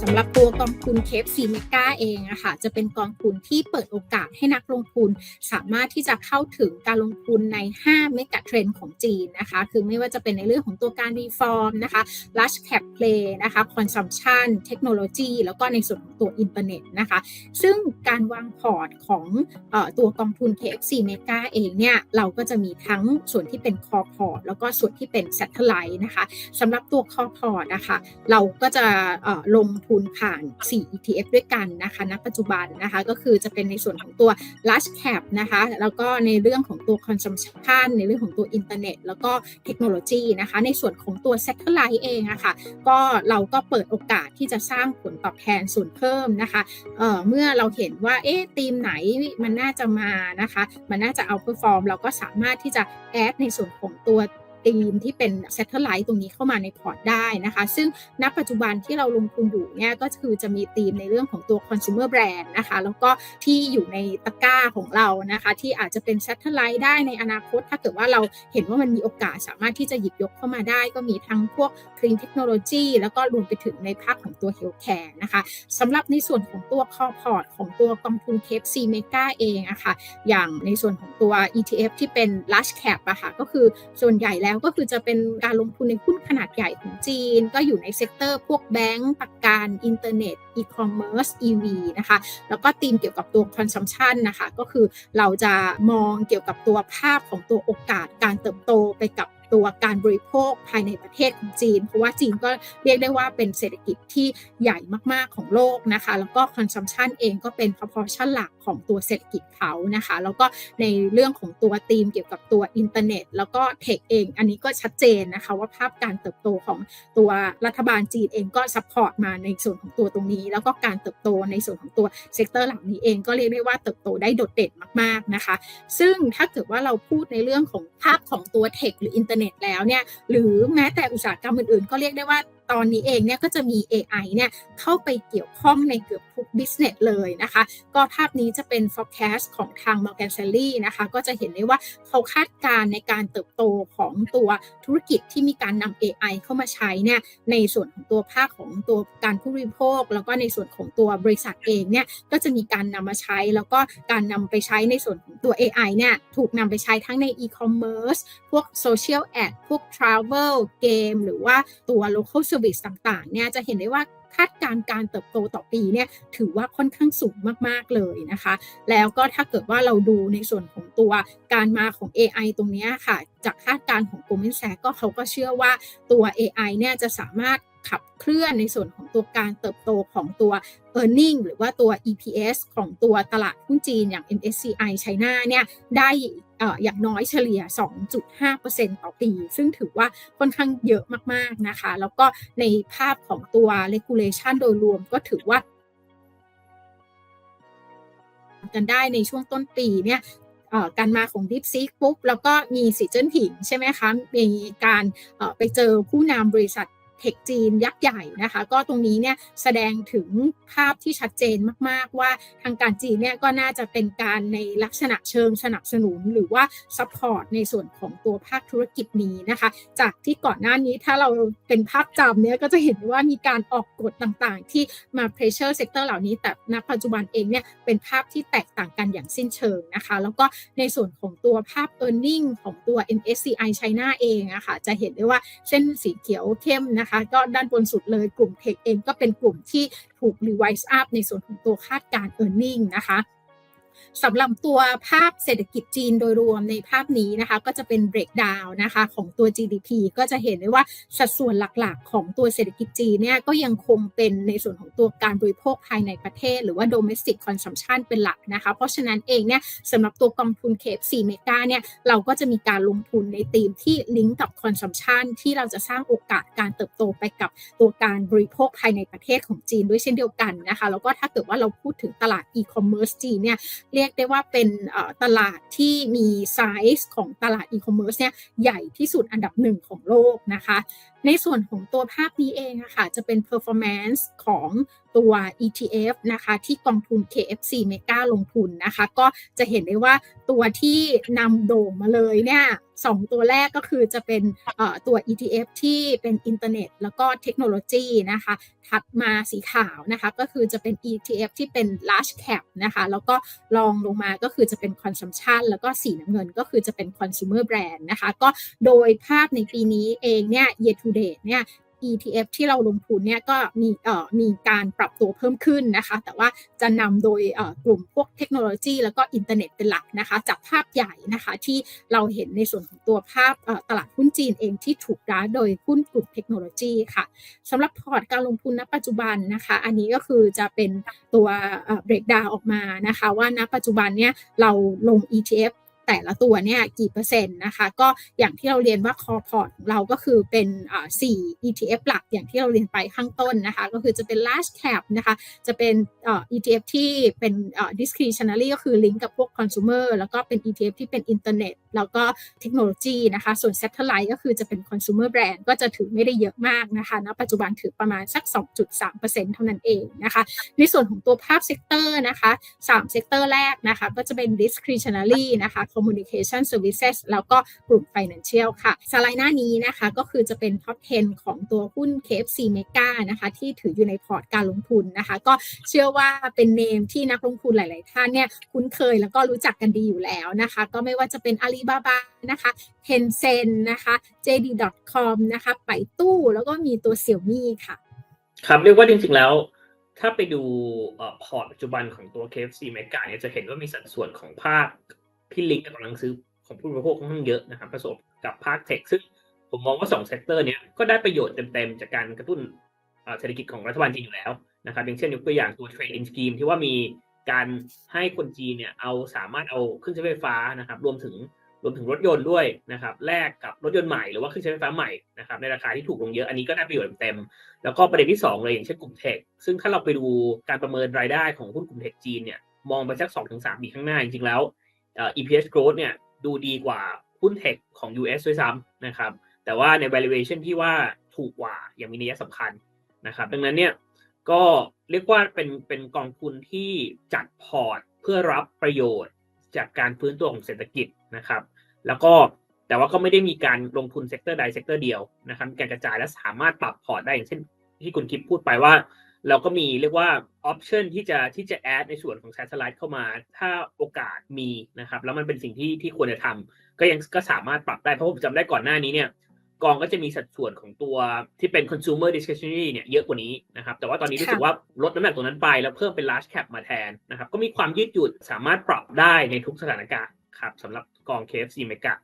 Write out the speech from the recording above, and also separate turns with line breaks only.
สำหรับตัวกองทุนเคฟซีเมกาเองอะคะจะเป็นกองทุนที่เปิดโอกาสให้นักลงทุน สามารถที่จะเข้าถึงการลงทุนใน 5 เมกะเทรนด์ของจีนนะคะ คือไม่ว่าจะเป็นในเรื่องของตัวการรีฟอร์มนะคะ large cap play นะคะ consumption เทคโนโลยีแล้วก็ในส่วนของตัวอินเทอร์เน็ตนะคะ ซึ่งการวางพอร์ตของออตัวกองทุน KFC Mega เองเนี่ย เราก็จะมีทั้งส่วนที่เป็นคอพอร์ตแล้วก็ส่วนที่เป็น Satellite นะคะสำหรับตัวคอพอร์ตนะคะ เราก็จะลงทุนผ่าน 4 ETF ด้วยกันนะคะณปัจจุบันนะคะก็คือจะเป็นในส่วนของตัว large cap นะคะแล้วก็ในเรื่องของตัว consumption ในเรื่องของตัวอินเทอร์เน็ตแล้วก็เทคโนโลยีนะคะในส่วนของตัว Satellite เองอะค่ะก็เราก็เปิดโอกาสที่จะสร้างผลตอบแทนส่วนเพิ่มนะคะเออเมื่อเราเห็นว่าเอ๊ะทีมไหนมันน่าจะมานะคะมันน่าจะเอาเปอร์ฟอร์มเราก็สามารถที่จะแอดในส่วนของตัว ทีมที่เป็น Satellite ตรงนี้เข้ามาในพอร์ตได้นะคะ ซึ่งณปัจจุบันที่เราลงทุนอยู่เนี่ยก็คือจะมีทีมในเรื่องของตัว consumer brand นะคะแล้วก็ที่อยู่ในตะกร้าของเรานะคะ ที่อาจจะเป็น Satellite ได้ในอนาคต ถ้าเกิดว่าเราเห็นว่ามันมีโอกาสสามารถที่จะหยิบยกเข้ามาได้ ก็มีทั้งพวก clean technology แล้วก็รวมไปถึงในภาคของตัว healthcare นะคะสำหรับในส่วนของตัว core port ของตัวกองทุน KFC Mega เองอะค่ะอย่างในส่วนของตัว ETF ที่เป็น large cap อะค่ะก็คือส่วนใหญ่แล้วก็คือจะเป็นการลงทุนในหุ้นขนาดใหญ่ของจีน ก็อยู่ในเซกเตอร์พวกแบงก์ประกันอินเทอร์เน็ตอีคอมเมิร์ซ EV นะคะแล้วก็ธีมเกี่ยวกับตัวคอนซัมชันนะคะก็คือเราจะมองเกี่ยวกับตัวภาพของตัวโอกาสการเติบโตไปกับ ตัวการบริโภคภายในประเทศของจีน เพราะว่าจีนก็เรียกได้ว่าเป็นเศรษฐกิจที่ใหญ่มากๆของโลกนะคะ แล้วก็ consumption เองก็เป็น proportion หลักของตัวเศรษฐกิจเขานะคะ แล้วก็ในเรื่องของตัวธีมเกี่ยวกับตัวอินเทอร์เน็ต แล้วก็เทคเอง อันนี้ก็ชัดเจนนะคะว่าภาพการเติบโตของตัวรัฐบาลจีนเองก็ซัพพอร์ตมาในส่วนของตัวตรงนี้ แล้วก็การเติบโตในส่วนของตัวเซกเตอร์เหล่านี้เองก็เรียกได้ว่าเติบโตได้โดดเด่นมากๆนะคะ ซึ่งถ้าเกิดว่าเราพูดในเรื่องของภาพของตัวเทคหรืออินเทอร์เน็ตแล้วเนี่ยหรือแม้แต่อุตสาหกรรมอื่นๆ ก็เรียกได้ว่าตอนนี้เองเนี่ยก็จะมี AI เนี่ยเข้าไปเกี่ยวข้องในเกือบทุก business เลยนะคะ ก็ภาพนี้จะเป็น forecast ของทาง Morgan Stanley นะคะ ก็จะเห็นได้ว่าเขาคาดการณ์ในการเติบโตของตัวธุรกิจที่มีการนำ AI เข้ามาใช้เนี่ยในส่วนของตัวภาคของตัวการผู้บริโภค แล้วก็ในส่วนของตัวบริษัทเองเนี่ยก็จะมีการนำมาใช้ แล้วก็การนำไปใช้ในส่วนของตัว AI เนี่ยถูกนำไปใช้ทั้งใน e-commerce พวก social ad พวก travel เกมหรือว่าตัว local service ต่างๆเนี่ยจะเห็นได้ว่าคาดการณ์การเติบโตต่อปีเนี่ยถือว่าค่อนข้างสูงมากๆเลยนะคะ แล้วก็ถ้าเกิดว่าเราดูในส่วนของตัวการมาของ AI ตรงนี้ค่ะ จากคาดการณ์ของ Goldman Sachs ก็เขาก็เชื่อว่าตัว AI เนี่ยจะสามารถ ขับเคลื่อนในส่วนของตัวการเติบโตของตัว e a r n i n g หรือว่าตัว EPS ของตัวตลาดหุ้นจีนอย่าง MSCI China เนี่ยได้อย่างน้อยเฉลี่ย 2.5%ต่อปี ซึ่งถือว่าค่อนข้างเยอะมากๆนะคะ แล้วก็ในภาพของตัว regulation โดยรวมก็ถือว่ากันได้ในช่วงต้นปีเนี่ยการมาของ Deep Seek ปุ๊บ แล้วก็มีสีเจิ้นผิงใช่ไหมคะ มีการไปเจอผู้นำบริษัท เทคจีนยักษ์ใหญ่นะคะ ก็ตรงนี้เนี่ยแสดงถึงภาพที่ชัดเจนมากๆว่าทางการจีนเนี่ยก็น่าจะเป็นการในลักษณะเชิงสนับสนุนหรือว่าซัพพอร์ตในส่วนของตัวภาคธุรกิจนี้นะคะ จากที่ก่อนหน้านี้ถ้าเราเป็นภาพจำเนี่ยก็จะเห็นว่ามีการออกกฎต่างๆ ที่มา pressure sector เหล่านี้แต่ณปัจจุบันเองเนี่ยเป็นภาพที่แตกต่างกันอย่างสิ้นเชิงนะคะ แล้วก็ในส่วนของตัวภาพ e a r n i n g ของตัว MSCI China เองอะคะ่ะจะเห็นได้ว่าเส้นสีเขียวเข้มนะคะก็ด้านบนสุดเลยกลุ่มเทคเองก็เป็นกลุ่มที่ถูกรีไวซ์อัพในส่วนของตัวคาดการ e a r n i n g นะคะ สำหรับตัวภาพเศรษฐกิจจีนโดยรวมในภาพนี้นะคะ ก็จะเป็น breakdown นะคะของตัว GDP ก็จะเห็นได้ว่าสัดส่วนหลักๆ ของตัวเศรษฐกิจจีนเนี่ยก็ยังคงเป็นในส่วนของตัวการบริโภคภายในประเทศ หรือว่า domestic consumption เป็นหลักนะคะ เพราะฉะนั้นเองเนี่ยสำหรับตัวกองทุนเคฟซีเมกาเนี่ยเราก็จะมีการลงทุนในธีมที่ลิงก์กับ consumption ที่เราจะสร้างโอกาสการเติบโตไปกับตัวการบริโภคภายในประเทศของจีนด้วยเช่นเดียวกันนะคะแล้วก็ถ้าเกิดว่าเราพูดถึงตลาด e-commerce จีนเนี่ย เรียกได้ว่าเป็นตลาดที่มีไซส์ของตลาดอีคอมเมิร์ซเนี่ยใหญ่ที่สุดอันดับหนึ่งของโลกนะคะ ในส่วนของตัวภาพนี้เองอะค่ะจะเป็น performance ของตัว ETF นะคะที่กองทุน KFC Mega ลงทุนนะคะ ก็จะเห็นได้ว่าตัวที่นำโด่งมาเลยเนี่ยสองตัวแรกก็คือจะเป็นตัว ETF ที่เป็นอินเทอร์เน็ต แล้วก็เทคโนโลยีนะคะ ถัดมาสีขาวนะคะ ก็คือจะเป็น ETF ที่เป็น large cap นะคะ แล้วก็รองลงมาก็คือจะเป็น consumption แล้วก็สีน้ำเงินก็คือจะเป็น consumer brand นะคะ ก็โดยภาพในปีนี้เองเนี่ย year to date เนี่ย ETF ที่เราลงทุนเนี่ยก็มีเอ่อมีการปรับตัวเพิ่มขึ้นนะคะ แต่ว่าจะนำโดยเอ่อกลุ่มพวกเทคโนโลยีแล้วก็อินเทอร์เน็ตเป็นหลักนะคะ จากภาพใหญ่นะคะที่เราเห็นในส่วนของตัวภาพตลาดหุ้นจีนเองที่ถูกร้าโดยหุ้นกลุ่มเทคโนโลยีค่ะสำหรับพอร์ตการลงทุนณปัจจุบันนะคะ อันนี้ก็คือจะเป็นตัวเบรกดาวออกมานะคะ ว่าณปัจจุบันเนี่ยเราลง ETF แต่ละตัวเนี่ยกี่เปอร์เซ็นต์นะคะ ก็อย่างที่เราเรียนว่าคอพอร์ตเราก็คือเป็นอ่าสี่ ETF หลักอย่างที่เราเรียนไปข้างต้นนะคะ ก็คือจะเป็น large cap นะคะจะเป็นอ่า ETF ที่เป็น discretionary ก็คือลิงก์กับพวก consumer แล้วก็เป็น ETF ที่เป็นอินเทอร์เน็ต แล้วก็เทคโนโลยีนะคะ ส่วน satellite ก็คือจะเป็น consumer brand ก็จะถือไม่ได้เยอะมากนะคะณปัจจุบันถือประมาณสัก 2.3%เท่านั้นเองนะคะ ในส่วนของตัวภาพเซกเตอร์นะคะ3เซกเตอร์แรกนะคะ ก็จะเป็น discretionary นะคะ communication services แล้วก็กลุ่ม financial ค่ะสไลด์หน้านี้นะคะก็คือจะเป็น top 10 ของตัวหุ้น KFC Mega นะคะที่ถืออยู่ในพอร์ตการลงทุนนะคะ ก็เชื่อว่าเป็นเนมที่นักลงทุนหลาย ๆ ท่านเนี่ยคุ้นเคยแล้วก็รู้จักกันดีอยู่แล้วนะคะ ก็ไม่ว่าจะเป็น Alibaba นะคะ Tencent นะคะ JD.com นะคะ ไปตู้แล้วก็มีตัว Xiaomi ค่ะ
ครับเรียกว่าจริงๆแล้ว ถ้าไปดูพอร์ตปัจจุบันของตัว KFC Mega เนี่ยจะเห็นว่ามีสัดส่วนของภาคที่ลิงก์กับกำลังซื้อของผู้บริโภคค่อนข้างเยอะนะครับผสมกับภาคเทคซึ่งผมมองว่า2เซกเตอร์เนี้ยก็ได้ประโยชน์เต็มๆ จากการกระตุ้นเศรษฐกิจของรัฐบาลจีนอยู่แล้วนะครับอย่างเช่นยกตัวอย่างตัว Trade in Scheme ที่ว่ามีการให้คนจีนเนี่ยเอาสามารถเอาเครื่องใช้ไฟฟ้านะครับรวมถึง รวมถึงรถยนต์ด้วยนะครับแลกกับรถยนต์ใหม่หรือว่าเครื่องใช้ไฟฟ้าใหม่นะครับในราคาที่ถูกลงเยอะอันนี้ก็ได้ประโยชน์เต็ม แล้วก็ประเด็นที่2เลยอย่างเช่นกลุ่มเทคซึ่งถ้าเราไปดูการประเมินรายได้ของหุ้นกลุ่มเทคจีนเนี่ยมองไปสัก2-3ปีข้างหน้าจริงๆแล้ว EPS growth เนี่ยดูดีกว่าหุ้นเทคของ US ด้วยซ้ำนะครับแต่ว่าใน valuation ที่ว่าถูกกว่าอย่างมีนัยสำคัญนะครับดังนั้นเนี่ยก็เรียกว่าเป็นเป็นกองทุนที่จัดพอร์ตเพื่อรับประโยชน์จากการฟื้นตัวของเศรษฐกิจนะครับ แล้วก็แต่ว่าก็ไม่ได้มีการลงทุนเซกเตอร์ใดเซกเตอร์เดียวนะครับการกระจายและสามารถปรับพอร์ตได้อย่างเช่นที่คุณคิดพูดไปว่า เราก็มีเรียกว่าออปชันที่จะที่จะแอดในส่วนของแซทไลท์เข้ามา ถ้าโอกาสมีนะครับ แล้วมันเป็นสิ่งที่ที่ควรจะทำก็ยังก็สามารถปรับได้ เพราะผมจำได้ก่อนหน้านี้เนี่ยกองก็จะมีสัดส่วนของตัวที่เป็น consumer discretionary เนี่ยเยอะกว่านี้นะครับ แต่ว่าตอนนี้รู้สึกว่าลดน้ำหนักตรงนั้นไป แล้วเพิ่มเป็น large cap มาแทนนะครับ ก็มีความยืดหยุ่นสามารถปรับได้ในทุกสถานการณ์ครับสำหรับ กองเคฟซีเมกะ